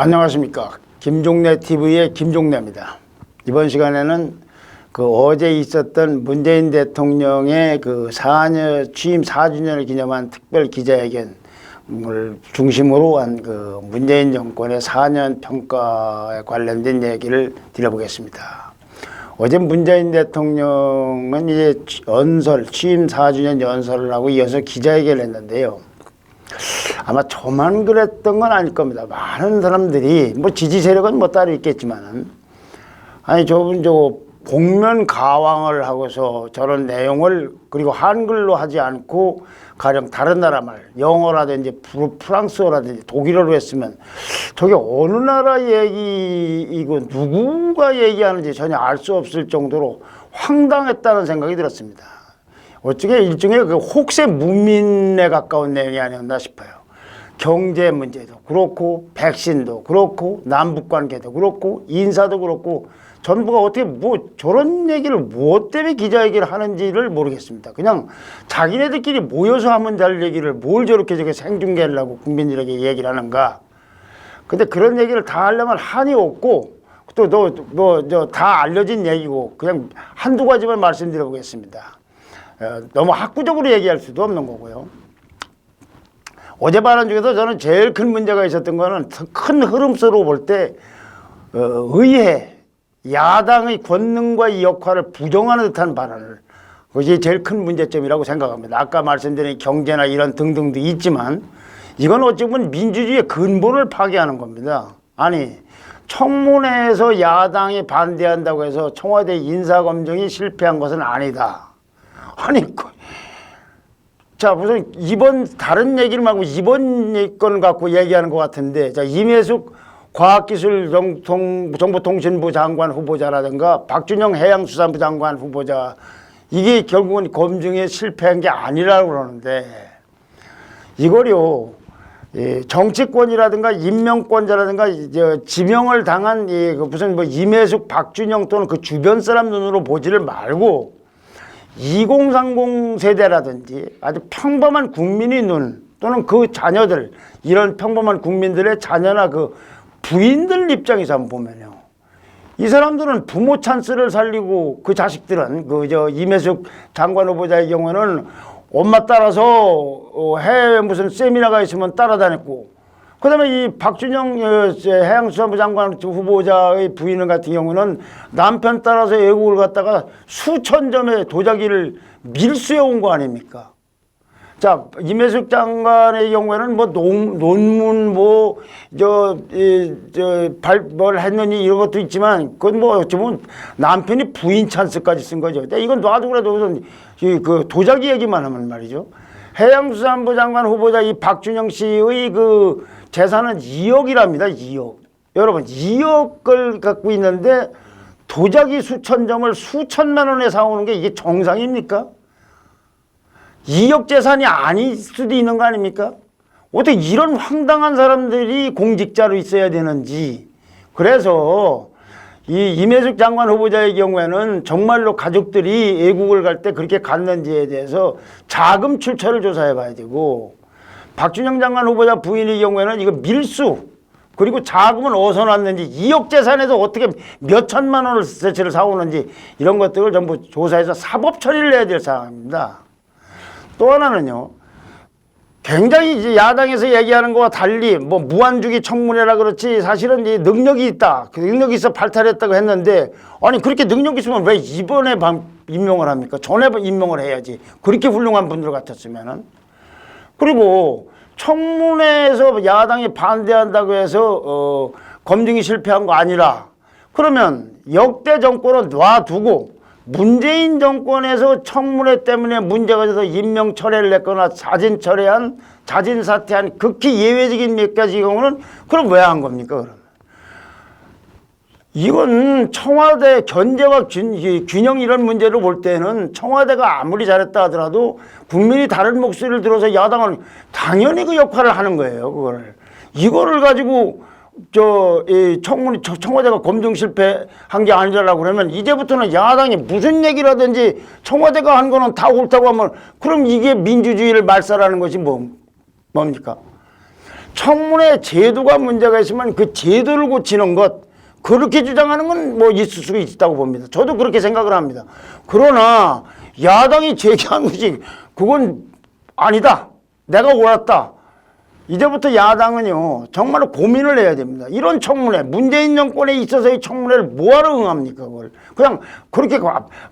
안녕하십니까. 김종래 TV의 김종래입니다. 이번 시간에는 그 어제 있었던 문재인 대통령의 그 4년, 취임 4주년을 기념한 특별 기자회견을 중심으로 한 그 문재인 정권의 4년 평가에 관련된 얘기를 드려보겠습니다. 어제 문재인 대통령은 이제 연설, 취임 4주년 연설을 하고 이어서 기자회견을 했는데요. 아마 저만 그랬던 건 아닐 겁니다. 많은 사람들이 뭐 지지 세력은 뭐 따로 있겠지만은 아니 저분 저 복면 가왕을 하고서 저런 내용을 그리고 한글로 하지 않고 가령 다른 나라 말 영어라든지 프- 프랑스어라든지 독일어로 했으면 저게 어느 나라 얘기이고 누구가 얘기하는지 전혀 알 수 없을 정도로 황당했다는 생각이 들었습니다. 어쩌게 일종의 그 혹세 무민에 가까운 내용이 아니었나 싶어요. 경제 문제도 그렇고 백신도 그렇고 남북 관계도 그렇고 인사도 그렇고 전부가 어떻게 뭐 저런 얘기를 무엇 때문에 기자회견을 하는지를 모르겠습니다. 그냥 자기네들끼리 모여서 하면 될 얘기를 뭘 저렇게 저렇게 생중계를 하고 국민들에게 얘기를 하는가. 근데 그런 얘기를 다 하려면 한이 없고 또 너 뭐 저 다 알려진 얘기고 그냥 한두 가지만 말씀드려 보겠습니다. 어, 너무 학구적으로 얘기할 수도 없는 거고요. 어제 발언 중에서 저는 제일 큰 문제가 있었던 거는 큰 흐름으로 볼때 어, 의회 야당의 권능과 이 역할을 부정하는 듯한 발언을 그것이 제일 큰 문제점이라고 생각합니다. 아까 말씀드린 경제나 이런 등등도 있지만 이건 어찌 보면 민주주의의 근본을 파괴하는 겁니다. 아니 청문회에서 야당이 반대한다고 해서 청와대 인사검증이 실패한 것은 아니다. 아니 그- 자, 무슨 이번 다른 얘기를 말고 이번 건 갖고 얘기하는 것 같은데, 자 임혜숙 과학기술정보통신부 장관 후보자라든가 박준영 해양수산부 장관 후보자 이게 결국은 검증에 실패한 게 아니라고 그러는데 이거요. 이 정치권이라든가 임명권자라든가 이저 지명을 당한 이그 무슨 뭐 임혜숙, 박준영 또는 그 주변 사람 눈으로 보지를 말고 2030 세대라든지 아주 평범한 국민의 눈 또는 그 자녀들 이런 평범한 국민들의 자녀나 그 부인들 입장에서 한번 보면요. 이 사람들은 부모 찬스를 살리고 그 자식들은 그 저 임혜숙 장관 후보자의 경우는 엄마 따라서 어, 해외 무슨 세미나가 있으면 따라다녔고 그다음에 이 박준영 어, 저 해양수산부 장관 후보자의 부인 같은 경우는 남편 따라서 외국을 갔다가 수천 점의 도자기를 밀수해 온 거 아닙니까? 자, 임혜숙 장관의 경우에는 뭐 논, 논문 뭐, 저, 이, 저, 발, 뭘 했느니 이런 것도 있지만, 그건 뭐 어쩌면 남편이 부인 찬스까지 쓴 거죠. 근데 이건 놔두고 그래도 우선 이, 그 도자기 얘기만 하면 말이죠. 해양수산부 장관 후보자 이 박준영 씨의 그 재산은 2억이랍니다. 2억. 여러분, 2억을 갖고 있는데 도자기 수천 점을 수천만 원에 사오는 게 이게 정상입니까? 2억 재산이 아닐 수도 있는 거 아닙니까? 어떻게 이런 황당한 사람들이 공직자로 있어야 되는지. 그래서 이 임혜숙 장관 후보자의 경우에는 정말로 가족들이 외국을 갈 때 그렇게 갔는지에 대해서 자금 출처를 조사해 봐야 되고 박준영 장관 후보자 부인의 경우에는 이거 밀수 그리고 자금은 어디서 났는지 2억 재산에서 어떻게 몇 천만 원을 세치를 사오는지 이런 것들을 전부 조사해서 사법 처리를 해야 될 사항입니다. 또 하나는요. 굉장히 이제 야당에서 얘기하는 거와 달리 뭐 무한주기 청문회라 그렇지 사실은 이 능력이 있다. 그 능력이 있어 발탈했다고 했는데 아니 그렇게 능력이 있으면 왜 이번에 방- 임명을 합니까? 전에 임명을 해야지. 그렇게 훌륭한 분들 같았으면은. 그리고 청문회에서 야당이 반대한다고 해서 어, 검증이 실패한 거 아니라 그러면 역대 정권을 놔두고 문재인 정권에서 청문회 때문에 문제가 돼서 임명 철회를 했거나 자진 철회한 자진 사퇴한 극히 예외적인 몇 가지 경우는 그럼 왜 한 겁니까 그러면? 이건 청와대 견제와 균, 이 균형 이런 문제를 볼 때는 청와대가 아무리 잘했다 하더라도 국민이 다른 목소리를 들어서 야당은 당연히 그 역할을 하는 거예요. 그거를 이거를 가지고 저 이 청문회 청- 청와대가 검증 실패한 게 아니라고 그러면 이제부터는 야당이 무슨 얘기를 하든지 청와대가 한 거는 다 옳다고 하면 그럼 이게 민주주의를 말살하는 것이 뭐 뭡니까? 청문회 제도가 문제가 있으면 그 제도를 고치는 것 그렇게 주장하는 건 뭐 있을 수 있다고 봅니다. 저도 그렇게 생각을 합니다. 그러나 야당이 제기한 것이 그건 아니다. 내가 옳았다. 이제부터 야당은요 정말로 고민을 해야 됩니다. 이런 청문회 문재인 정권에 있어서의 청문회를 뭐하러 응합니까? 그걸 그냥 그렇게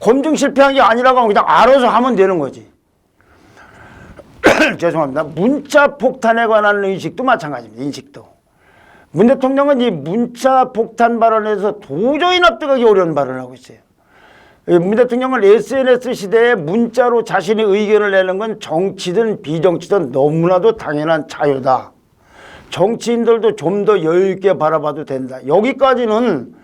검증 실패한 게 아니라고 그냥 알아서 하면 되는 거지. 죄송합니다. 문자 폭탄에 관한 인식도 마찬가지입니다. 인식도. 문 대통령은 이 문자 폭탄 발언에서 도저히 납득하기 어려운 발언을 하고 있어요. 이문 대통령은 SNS 시대에 문자로 자신의 의견을 내는 건 정치든 비정치든 너무나도 당연한 자유다. 정치인들도 좀 더 여유 있게 바라봐도 된다. 여기까지는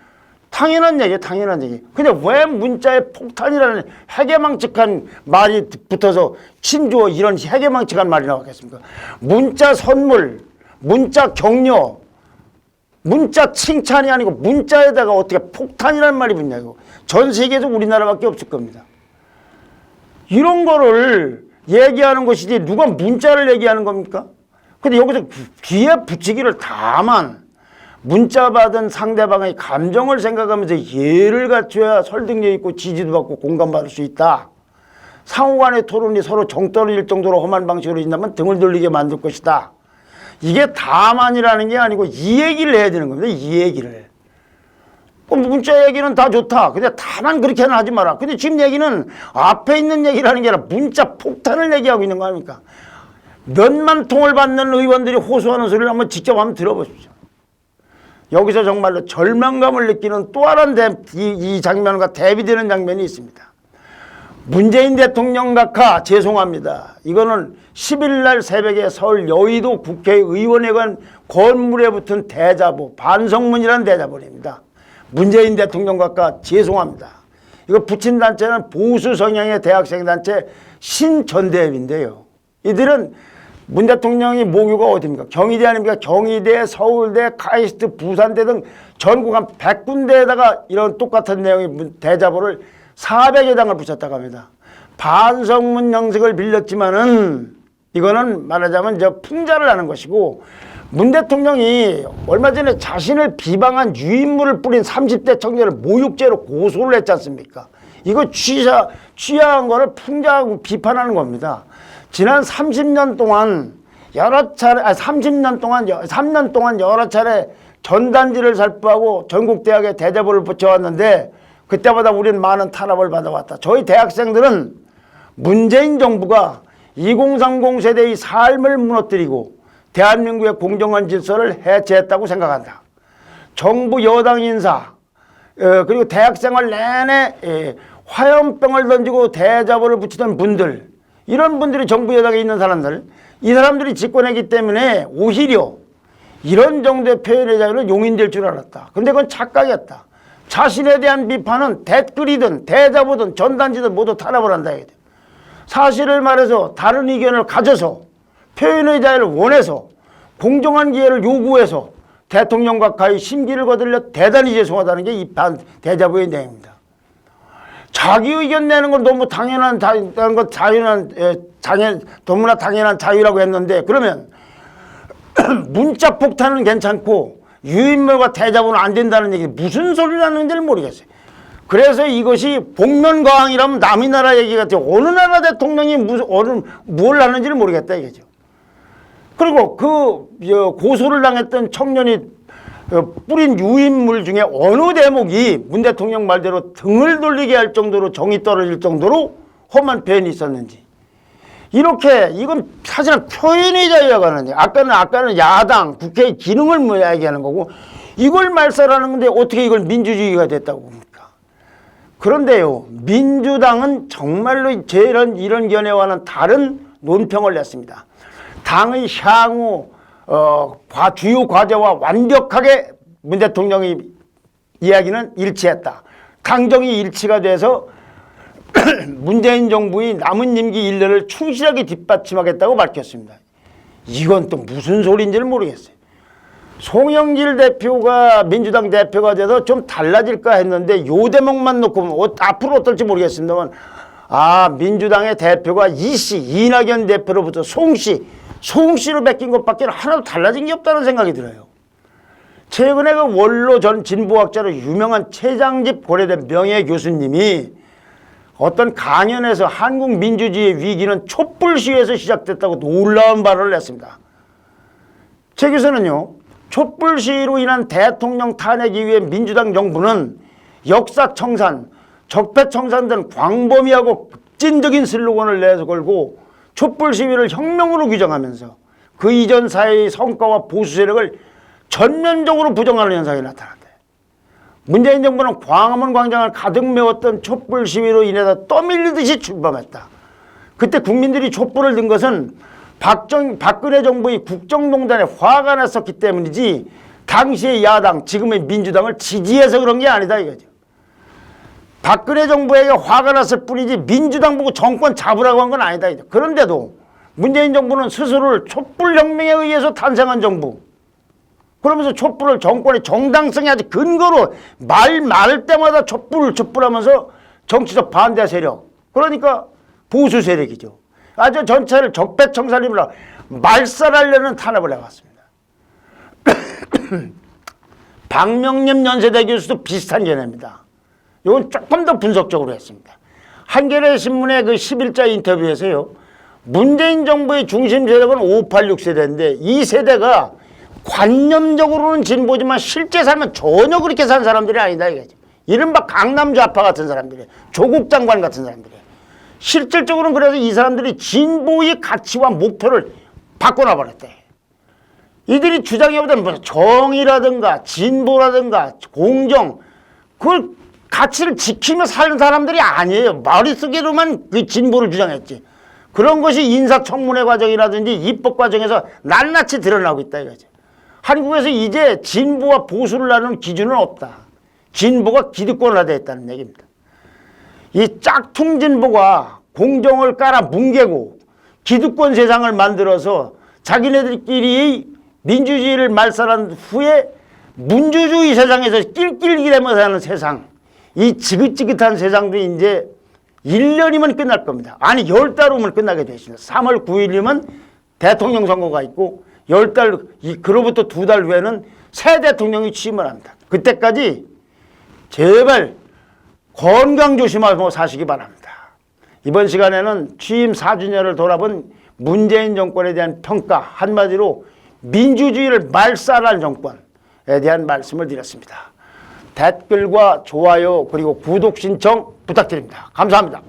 당연한 얘기, 당연한 얘기. 근데 왜 문자에 폭탄이라는 해괴망측한 말이 붙어서 친주어 이런 해괴망측한 말이 나왔겠습니까? 문자 선물, 문자 격려, 문자 칭찬이 아니고 문자에다가 어떻게 폭탄이라는 말이 붙냐고. 전 세계에서 우리나라밖에 없을 겁니다. 이런 거를 얘기하는 것이지 누가 문자를 얘기하는 겁니까? 근데 여기서 귀에 붙이기를 다만 문자 받은 상대방의 감정을 생각하면서 예를 갖춰야 설득력 있고 지지도 받고 공감받을 수 있다. 상호간의 토론이 서로 정 떨어질 정도로 험한 방식으로 인다면 등을 돌리게 만들 것이다. 이게 다만이라는 게 아니고 이 얘기를 해야 되는 겁니다. 이 얘기를. 그 문자 얘기는 다 좋다. 근데 다만 그렇게는 하지 마라. 근데 지금 얘기는 앞에 있는 얘기라는 게 아니라 문자 폭탄을 얘기하고 있는 거 아닙니까? 몇만 통을 받는 의원들이 호소하는 소리를 한번 직접 한번 들어보십시오. 여기서 정말로 절망감을 느끼는 또 다른 대, 이, 이 장면과 대비되는 장면이 있습니다. 문재인 대통령 각하 죄송합니다. 이거는 10일 날 새벽에 서울 여의도 국회의원회관 건물에 붙은 대자보 반성문이라는 대자보입니다. 문재인 대통령 각하 죄송합니다. 이거 붙인 단체는 보수 성향의 대학생 단체 신전대협인데요. 이들은 문 대통령이 모교가 어디입니까? 경희대 아닙니까? 경희대, 서울대, 카이스트, 부산대 등 전국 한 100군데에다가 이런 똑같은 내용의 문- 대자보를 400여 장을 붙였다고 합니다. 반성문 형식을 빌렸지만은 이거는 말하자면 저 풍자를 하는 것이고 문 대통령이 얼마 전에 자신을 비방한 유인물을 뿌린 30대 청년을 모욕죄로 고소를 했지 않습니까? 이거 취사, 취하한 거를 풍자하고 비판하는 겁니다. 지난 30년 동안 여러 차례, 아, 30년 동안, 여- 3년 동안 여러 차례 전단지를 살포하고 전국 대학에 대자보를 붙여왔는데 그때마다 우리는 많은 탄압을 받아왔다. 저희 대학생들은 문재인 정부가 2030 세대의 삶을 무너뜨리고 대한민국의 공정한 질서를 해체했다고 생각한다. 정부 여당 인사 어, 그리고 대학생활 내내 예, 화염병을 던지고 대자보를 붙이던 분들 이런 분들이 정부 여당에 있는 사람들 이 사람들이 집권했기 때문에 오히려 이런 정도의 표현의 자유는 용인될 줄 알았다. 근데 그건 착각이었다. 자신에 대한 비판은 댓글이든 대자보든 전단지든 모두 탄압을 한다. 사실을 말해서 다른 의견을 가져서 표현의 자유를 원해서 공정한 기회를 요구해서 대통령과 가히 심기를 거들려 대단히 죄송하다는 게 이 대자보의 내용입니다. 자기 의견 내는 건 너무 당연한 자유라는 것 자유는 에, 당연 너무나 당연한 자유라고 했는데 그러면 문자 폭탄은 괜찮고 유인물과 대자보는 안 된다는 얘기 무슨 소리를 하는지를 모르겠어요. 그래서 이것이 복면가왕이라면 남의 나라 얘기 같아요. 어느 나라 대통령이 무슨 어느 뭘 하는지를 모르겠다 이거죠. 그리고 그 저, 고소를 당했던 청년이 어, 뿌린 유인물 중에 어느 대목이 문 대통령 말대로 등을 돌리게 할 정도로 정이 떨어질 정도로 험한 표현이 있었는지 이렇게 이건 사실은 표현의 자유라고 하는데 아까는 아까는 야당 국회의 기능을 뭐 얘기하는 거고 이걸 말살하는 건데 어떻게 이걸 민주주의가 됐다고 봅니까? 그런데요 민주당은 정말로 저런 이런 견해와는 다른 논평을 냈습니다. 당의 향후 어, 과, 주요 과제와 완벽하게 문 대통령이 이야기는 일치했다. 강정이 일치가 돼서 문재인 정부의 남은 임기 1년을 충실하게 뒷받침하겠다고 밝혔습니다. 이건 또 무슨 소리인지를 모르겠어요. 송영길 대표가 민주당 대표가 돼서 좀 달라질까 했는데 요 대목만 놓고 보면 어- 앞으로 어떨지 모르겠습니다만 아 민주당의 대표가 이씨 이낙연 대표로부터 송씨 송씨로 바뀐 것밖에 하나도 달라진 게 없다는 생각이 들어요. 최근에 그 원로 전 진보학자로 유명한 최장집 고려대 명예 교수님이 어떤 강연에서 한국 민주주의의 위기는 촛불 시위에서 시작됐다고 놀라운 발언을 했습니다. 제 교수는요, 촛불 시위로 인한 대통령 탄핵 이후에 민주당 정부는 역사 청산, 적폐 청산 등 광범위하고 급진적인 슬로건을 내걸고 촛불 시위를 혁명으로 규정하면서 그 이전 사회의 성과와 보수 세력을 전면적으로 부정하는 현상이 나타났다. 문재인 정부는 광화문 광장을 가득 메웠던 촛불 시위로 인해서 떠밀리듯이 출범했다. 그때 국민들이 촛불을 든 것은 박정, 박근혜 정부의 국정농단에 화가 났었기 때문이지 당시의 야당, 지금의 민주당을 지지해서 그런 게 아니다 이거죠. 박근혜 정부에게 화가 났을 뿐이지 민주당 보고 정권 잡으라고 한 건 아니다. 그런데도 문재인 정부는 스스로를 촛불혁명에 의해서 탄생한 정부, 그러면서 촛불을 정권의 정당성이 아주 근거로 말말 때마다 촛불 촛불하면서 정치적 반대 세력 그러니까 보수 세력이죠. 아주 전체를 적폐청산이라 말살하려는 탄압을 해왔습니다. 박명림 연세대 교수도 비슷한 견해입니다. 이건 조금 더 분석적으로 했습니다. 한겨레 신문의 그 10일자 인터뷰에서요. 문재인 정부의 중심 세력은 586 세대인데 이 세대가 관념적으로는 진보지만 실제 살면 전혀 그렇게 산 사람들이 아니다 이거죠. 이른바 강남 좌파 같은 사람들이 조국 장관 같은 사람들이 실질적으로는 그래서 이 사람들이 진보의 가치와 목표를 바꿔놔 버렸대. 이들이 주장해보던 뭐 정의라든가 진보라든가 공정 그걸 가치를 지키며 사는 사람들이 아니에요. 머릿속에로만 그 진보를 주장했지. 그런 것이 인사청문회 과정이라든지 입법 과정에서 낱낱이 드러나고 있다 이거죠. 한국에서 이제 진보와 보수를 나누는 기준은 없다. 진보가 기득권화되었다는 얘기입니다. 이 짝퉁 진보가 공정을 깔아 뭉개고 기득권 세상을 만들어서 자기네들끼리 민주주의를 말살한 후에 민주주의 세상에서 낄낄기대며 사는 세상 이 지긋지긋한 세상도 이제 1년이면 끝날 겁니다. 아니 10달 후면 끝나게 되십니다. 3월 9일이면 대통령 선거가 있고 10달 이 그로부터 두 달 후에는 새 대통령이 취임을 합니다. 그때까지 제발 건강 조심하고 사시기 바랍니다. 이번 시간에는 취임 4주년을 돌아본 문재인 정권에 대한 평가 한마디로 민주주의를 말살한 정권에 대한 말씀을 드렸습니다. 댓글과 좋아요 그리고 구독 신청 부탁드립니다. 감사합니다.